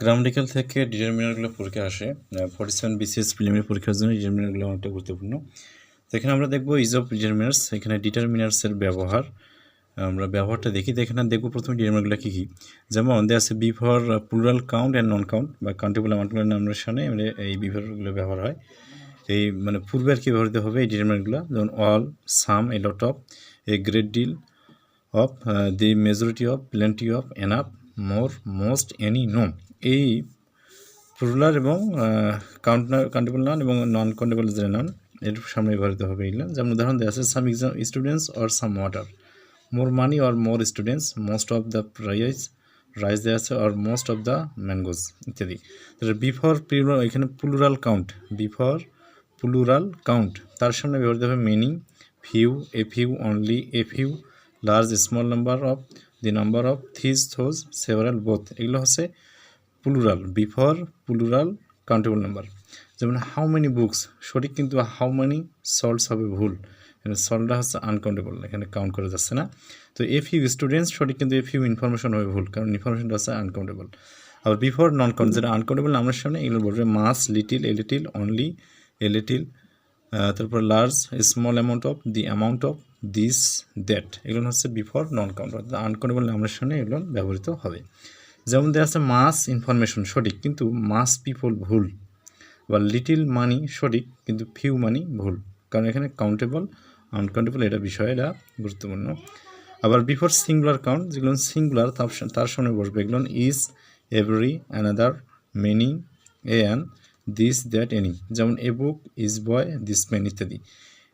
Grammatical থেকে ডিটারমিনারগুলো পরীক্ষা আসে ফর্টি সেভেন বিসিএস প্রিলিমিনারি পরীক্ষার জন্য ডিটারমিনারগুলো অনেকটা গুরুত্বপূর্ণ। এখানে আমরা দেখব ইজ অফ ডিটারমিনার্স এখানে ডিটারমিনার্সের ব্যবহার, আমরা ব্যবহারটা দেখি। তো এখানে দেখব প্রথমে ডিটারমিনারগুলো কী কী। যেমন দেওয়া আছে B for plural count and non count বা কাউন্টেবল অ্যামাউন্টগুলোর নামের সামনে মানে এই বিভাগগুলো ব্যবহার হয়। এই মানে পূর্বে আর কি ব্যবহৃত হবে এই ডিটারমিনারগুলো যেমন all some a lot of a great deal of the majority of plenty of enough more, most any no. এই প্লুরাল এবং কাউন্ট কাউন্টেবল নন এবং নন কাউন্টেবল যে নন এর সামনে ব্যবহৃত হবে এগুলো। যেমন উদাহরণ দেওয়া আছে some exam students or some water more money or more students most of the prize rice দেওয়া আছে or most of the mangoes ইত্যাদি। বিফর প্লুরাল এখানে plural count before plural count তার সামনে ব্যবহৃত হবে meaning few a few only a few large small number of the number of these those several both এগুলো হচ্ছে plural before plural countable number যেমন how many books সঠিক কিন্তু how many salts হবে ভুল। সল্টটা হচ্ছে আনকাউন্টেবল এখানে কাউন্ট করা যাচ্ছে না। তো এফ ইউ স্টুডেন্টস সঠিক কিন্তু এফ ইউ ইনফরমেশন হবে ভুল, কারণ ইনফরমেশনটা হচ্ছে আনকাউন্টেবল আবার বিফোর নন কাউন্ট যেটা আনকাউন্টেবল নামের সামনে, এগুলো বলবে much little a little only a little তারপর large small amount of the amount of this that এগুলো হচ্ছে বিফোর নন কাউন্ট অর্থাৎ আনকাউন্টেবল নামের সামনে এগুলো ব্যবহৃত হবে। যেমন দেওয়া আছে মাস ইনফরমেশন সঠিক, কিন্তু মাস পিপল ভুল বা লিটিল মানি সঠিক, কিন্তু ফিউ মানি ভুল। কারণ এখানে কাউন্টেবল আনকাউন্টেবল এটা বিষয় এটা গুরুত্বপূর্ণ। আবার বিফোর সিঙ্গুলার কাউন্ট যেগুলো সিঙ্গুলার তার সামনে বসবে। এগুলো is every another many a an this that any যেমন a book is boy this man ইত্যাদি।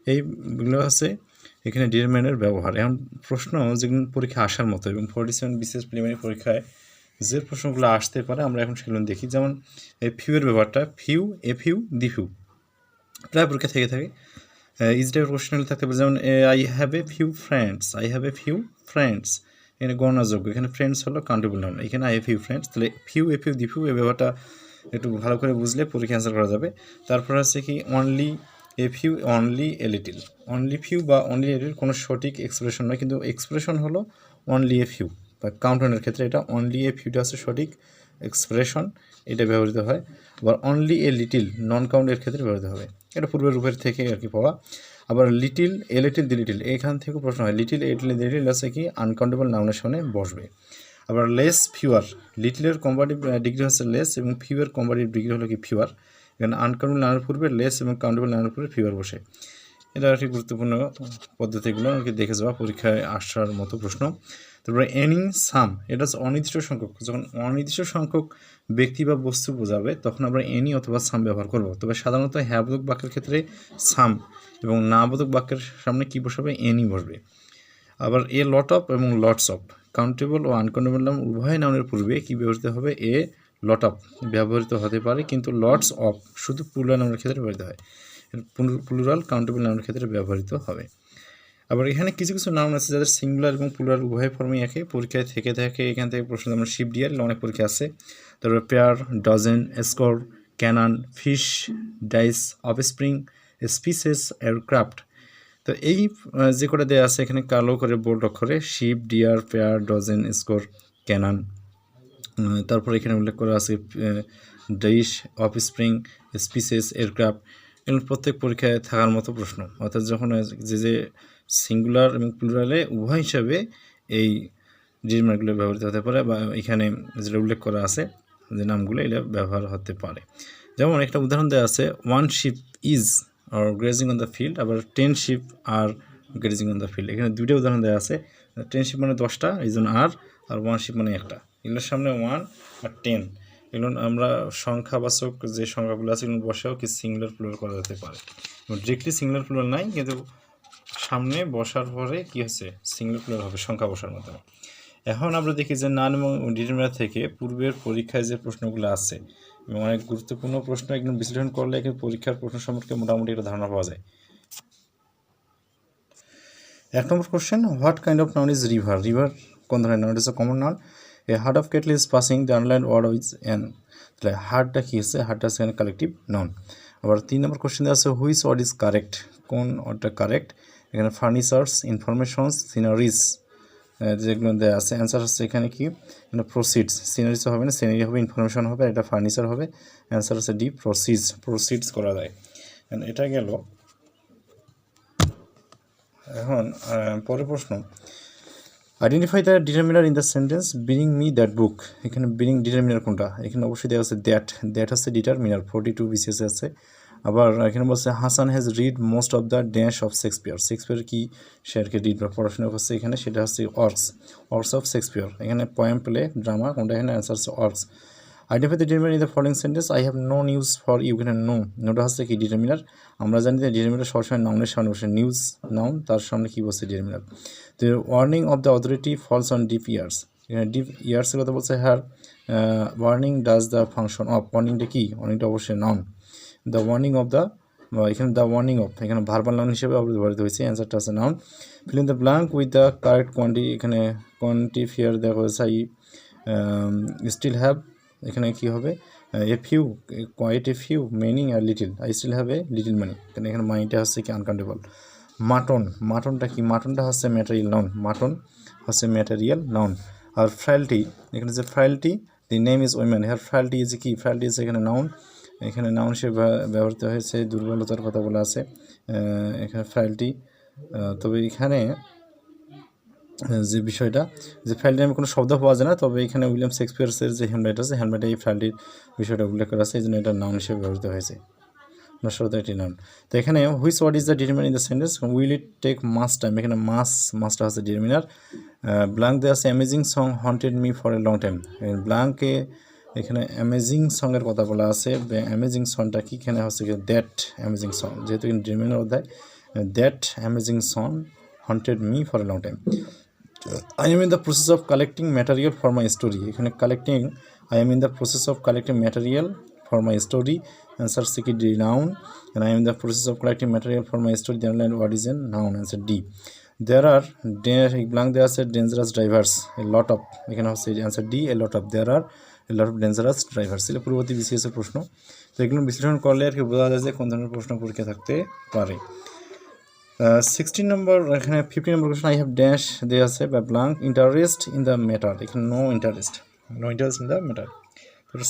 এইগুলো আছে এখানে ডিটারমিনের ব্যবহার। এখন প্রশ্ন যেগুলো পরীক্ষা আসার মতো এবং ফোর্টি সেভেন বিশেষ প্রিলিমিনারি পরীক্ষায় যে প্রশ্নগুলো আসতে পারে, আমরা এখন সেগুলো দেখি। যেমন, এই ফিউয়ের ব্যাপারটা few a few the few প্রায় পরীক্ষা থেকে থাকে। ইজ টাইপের কোশ্চেন থাকতে পারে। যেমন I have a few friends I have a few friends এখানে গণনাযোগ্য। এখানে ফ্রেন্ডস হলো কাউন্টেবল নাম এখানে আই এ ফিউ ফ্রেন্ডস তাহলে few a few the few এই ব্যাপারটা একটু ভালো করে বুঝলে পরীক্ষা অ্যান্সার করা যাবে। তারপর হচ্ছে কি only a few only a little only few বা অনলি এ কোনো সঠিক এক্সপ্রেশন নয়, কিন্তু এক্সপ্রেশন হলো অনলি এ ফিউ বা কাউন্টনের ক্ষেত্রে এটা অনলি এ ফিউটা হচ্ছে সঠিক এক্সপ্রেশন এটা ব্যবহৃত হয়। আবার অনলি এ লিটিল নন কাউন্টের ক্ষেত্রে ব্যবহৃত হবে। এটা পূর্বের রূপের থেকে আর কি পাওয়া। আবার little a little the little এখান থেকেও প্রশ্ন হয়। Little a little the little আছে কি? আনকাউন্টেবল নাউনের সামনে বসবে। আবার লেস ফিউয়ার লিটিলের কম্পারেটিভ ডিগ্রি হচ্ছে লেস এবং ফিউয়ার কম্পারেটিভ ডিগ্রি হলো কি ফিউয়ার এখানে আনকাউন্টেবল নাউনের পূর্বে লেস এবং কাউন্টেবল নাউনের পূর্বে ফিউয়ার বসে। এটা একটি গুরুত্বপূর্ণ পদ্ধতিগুলো আর কি দেখে যাওয়া, পরীক্ষায় আসার মতো প্রশ্ন। তারপরে এনি সাম এটা হচ্ছে অনির্দিষ্ট সংখ্যক। যখন অনির্দিষ্ট সংখ্যক ব্যক্তি বা বস্তু বোঝাবে, তখন আমরা এনি অথবা সাম ব্যবহার করব। তবে সাধারণত হ্যাবোধক বাক্যের ক্ষেত্রে সাম এবং না বোধক বাক্যের সামনে কী বসাবে? এনি বসবে। আবার এ লট অফ এবং লটস অফ কাউন্টেবল ও আনকাউন্টেবল নাম উভয় নামের পূর্বে কী ব্যবহৃত হবে? এ লট অফ ব্যবহৃত হতে পারে, কিন্তু লটস অফ শুধু প্লুরাল নামের ক্ষেত্রে ব্যবহৃত হয়। প্লুরাল কাউন্টেবল নামের ক্ষেত্রে ব্যবহৃত হবে। আবার এখানে কিছু কিছু নাম আছে যাদের সিঙ্গুলার এবং প্লুরাল উভয় ফর্মেই একে। পরীক্ষায় থেকে থাকে, এখান থেকে প্রশ্ন যেমন শিপ ডিয়ার অনেক পরীক্ষা আছে। তারপরে pair dozen score cannon fish dice offspring species aircraft তো এই যে করে দেওয়া আছে এখানে কালো করে বোল্ড অক্ষরে sheep deer pair dozen score cannon তারপর এখানে উল্লেখ করা আছে dice offspring species aircraft এগুলো প্রত্যেক পরীক্ষায় থাকার মতো প্রশ্ন। অর্থাৎ যখন যে যে সিঙ্গুলার এবং প্লুরালে উভয় হিসাবে এই ডিমার্কগুলো ব্যবহৃত হতে পারে বা এখানে যেটা উল্লেখ করা আছে, যে নামগুলো এটা ব্যবহার হতে পারে। যেমন একটা উদাহরণ দেওয়া আছে one sheep is are grazing on the field আবার ten sheep are grazing on the field এখানে দুইটা উদাহরণ দেওয়া আছে টেন শিপ মানে দশটা, এই আর আর ওয়ান শিপ মানে একটা। এগুলোর সামনে ওয়ান আর টেন এগুলো আমরা সংখ্যাবাচক যে সংখ্যাগুলো আছে, এগুলো বসেও কি সিঙ্গুলার প্লুরাল করা যেতে পারে। ডিরেক্টলি সিঙ্গুলার প্লুরাল নাই, কিন্তু সামনে বসার পরে কি হচ্ছে? সিঙ্গুলার প্লুরাল হবে, সংখ্যা বসার মাধ্যমে এখন আমরা দেখি যে নান এবং ডিটারমিনার থেকে পূর্বের পরীক্ষায় যে প্রশ্নগুলো আছে, এবং অনেক গুরুত্বপূর্ণ প্রশ্ন একদম বিশ্লেষণ করলে এখানে পরীক্ষার প্রশ্ন সম্পর্কে মোটামুটি একটা ধারণা পাওয়া যায়। এক নম্বর question what kind of noun is river river কোন ধরনের noun is common noun a herd of cattle is passing the underlined word is an তাহলে হার্টটা কী হচ্ছে হার্টটা এখানে কালেকটিভ নাউন আবার তিন নম্বর কোশ্চেন আছে হুইচ ওয়ার্ড ইজ কারেক্ট কোন ওয়ার্ডটা কারেক্ট এখানে ফার্নিচার্স ইনফরমেশনস সিনারিজ যেগুলো দেওয়া আছে অ্যান্সার হচ্ছে এখানে কি? এখানে প্রসিডস সিনারিস হবে না সিনারি হবে ইনফরমেশন হবে এটা ফার্নিচার হবে অ্যান্সার হচ্ছে ডি প্রসিডস প্রসিডস করা যায়। এটা গেল, এখন পরের প্রশ্ন। Identify the determiner in the sentence bring me that book এখানে ব্রিং ডিটারমিনার কোনটা? এখানে অবশ্যই দেওয়া আছে দ্যাট দ্যাট হচ্ছে ডিটারমিনার ফোর্টি টু বিসিএস আছে। আবার এখানে বলছে Hasan has read most of the dash of Shakespeare Shakespeare কি? সে আর কি রিড বা পড়াশোনা করছে এখানে, সেটা হচ্ছে অর্কস অর্কস অফ শেক্সপিয়ার এখানে পয়েম প্লে ড্রামা কোনটা? এখানে অ্যান্সার হচ্ছে works identify the determiner in the following sentence I have no news for you এখানে নো নোটা হচ্ছে কি ডিটারমিনার আমরা জানি যে ডিটারমিনার সবসময় নাউনের সামনে বসে। নিউজ নাউন তার সামনে কী বসে ডিটারমিনার তো warning of the authority falls on deaf ears এখানে ডিপ ইয়ার্সের কথা বলছে here warning does the function of ওয়ার্নিংটা কী? ওয়ার্নিংটা অবশ্যই noun the warning of the এখানে দ্য ওয়ার্নিং অফ এখানে ভার্বাল নাউন হিসেবে ব্যবহৃত হয়েছে। অ্যান্সারটা আছে noun fill in the blank with the correct quantifier এখানে কোয়ান্টিফিয়ার দেখা হয়েছে। আই স্টিল হ্যাভ এখানে কি হবে? A few quite a few meaning R little I still have a little money কারণ এখানে মানিটা হচ্ছে কি আনকাউন্টেবল মাটন মাটনটা কি? মাটনটা হচ্ছে ম্যাটেরিয়াল নাউন মাটন হচ্ছে ম্যাটেরিয়াল নাউন আর ফ্রাইলটি এখানে যে frailty thy name is woman here frailty is কি? ফ্রাইলটি ইজ এখানে নাউন এখানে নাউন ব্যব- ব্যবহৃত হয়েছে, দুর্বলতার কথা বলা আছে। এখানে ফ্রাইলটি তবে এখানে যে বিষয়টা, যে ফাইলটি আমি কোনো শব্দ পাওয়া যায় না, তবে এখানে উইলিয়াম শেক্সপিয়ার্সের যে হ্যান্ডরাইট আছে হ্যান্ডরাইটে এই ফাইলটির বিষয়টা উল্লেখ করা আছে, এই জন্য এটা নাউন হিসেবে ব্যবহৃত হয়েছে। নশ্বরতা একটি নাউন তো এখানে which what is the determiner in the sentence will it take much time এখানে মাস মাসটা হচ্ছে ডিটারমিনার ব্লাঙ্ক দেওয়া আছে amazing song haunted me for a long time ব্লাঙ্কে এখানে অ্যামেজিং সঙ্গের কথা বলা আছে। অ্যামেজিং সংটা কি? এখানে হচ্ছে দ্যাট অ্যামেজিং সং যেহেতু ডিটারমিনার অধ্যায় that amazing song haunted me for a long time I am in the process of collecting material for my story এখানে collecting I am in the process of collecting material for my story answer C কি D noun I am in the process of collecting material for my story then what is an noun answer D there are blank there আছে dangerous drivers a lot of এখানে হচ্ছে answer D a lot of there are a lot of dangerous drivers এটা পূর্ববর্তী বিসিএসের প্রশ্ন। তো এগুলো বিশ্লেষণ করলে আর কি বোঝা যায় যে কোন ধরনের প্রশ্ন পরীক্ষা থাকতে পারে। সিক্সটিন নম্বর এখানে ফিফটিন নম্বর কোশ্চেন আই হ্যাভ ড্যাশ দে আছে বা blank interest in the matter এখানে no interest no interest in the matter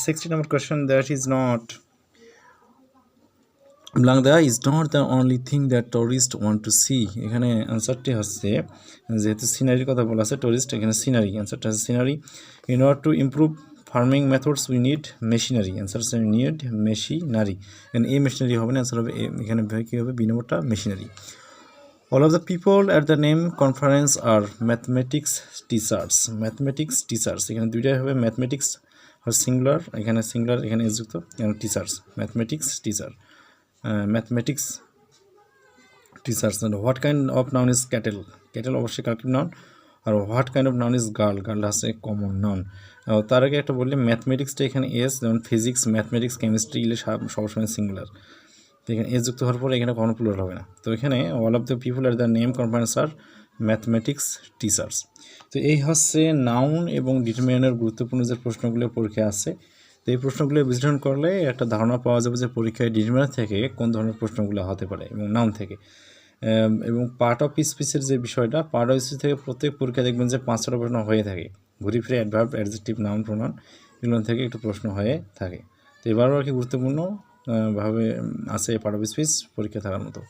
sixty number question that is not blank the is not the only thing that tourist want to see এখানে অ্যান্সারটি হচ্ছে, যেহেতু সিনারির কথা বলা আছে টুরিস্ট এখানে scenery অ্যান্সারটা হচ্ছে scenery in order to improve farming methods we need machinery answer হচ্ছে নিড মেশিনারি এখানে এই মেশিনারি হবে না অ্যান্সার হবে এখানে কী হবে, বি নম্বরটা machinery All of the people at the name conference are mathematics teachers. Mathematics teachers. এখানে দুইটাই হবে ম্যাথমেটিক্স আর সিঙ্গুলার এখানে সিঙ্গুলার এখানে যুক্ত। এখানে teachers mathematics teacher mathematics teachers what kind of noun is cattle cattle অবশ্যই collective noun R what kind of noun is girl girl হচ্ছে কমন নাউন তার আগে একটা বললে ম্যাথমেটিক্সটা এখানে এস যেমন ফিজিক্স ম্যাথমেটিক্স কেমিস্ট্রি এগুলো সবসময় সিঙ্গুলার তো এখানে এস যুক্ত হওয়ার পরে এখানে কোনো প্লুরাল হবে না। তো এখানে all of the people are the name conference are mathematics teachers তো এই হচ্ছে নাউন এবং ডিটারমিনারের গুরুত্বপূর্ণ যে প্রশ্নগুলো পরীক্ষায় আছে। তো এই প্রশ্নগুলো বিশ্লেষণ করলে একটা ধারণা পাওয়া যাবে যে পরীক্ষায় ডিটারমিনার থেকে কোন ধরনের প্রশ্নগুলো হতে পারে এবং নাউন থেকে। এবং পার্ট অফ স্পিচের যে বিষয়টা পার্ট অফ স্পিচ থেকে প্রত্যেক পরীক্ষায় দেখবেন যে পাঁচটা প্রশ্ন হয়ে থাকে। ঘুরি ফিরে অ্যাডভার্ব অ্যাডজেক্টিভ নাউন প্রোনাউন এগুলো থেকে একটু প্রশ্ন হয়ে থাকে। তো এবারও আর কি গুরুত্বপূর্ণ ভাবে আছে পার্ট অফ স্পিচ পরীক্ষা থাকার মতো।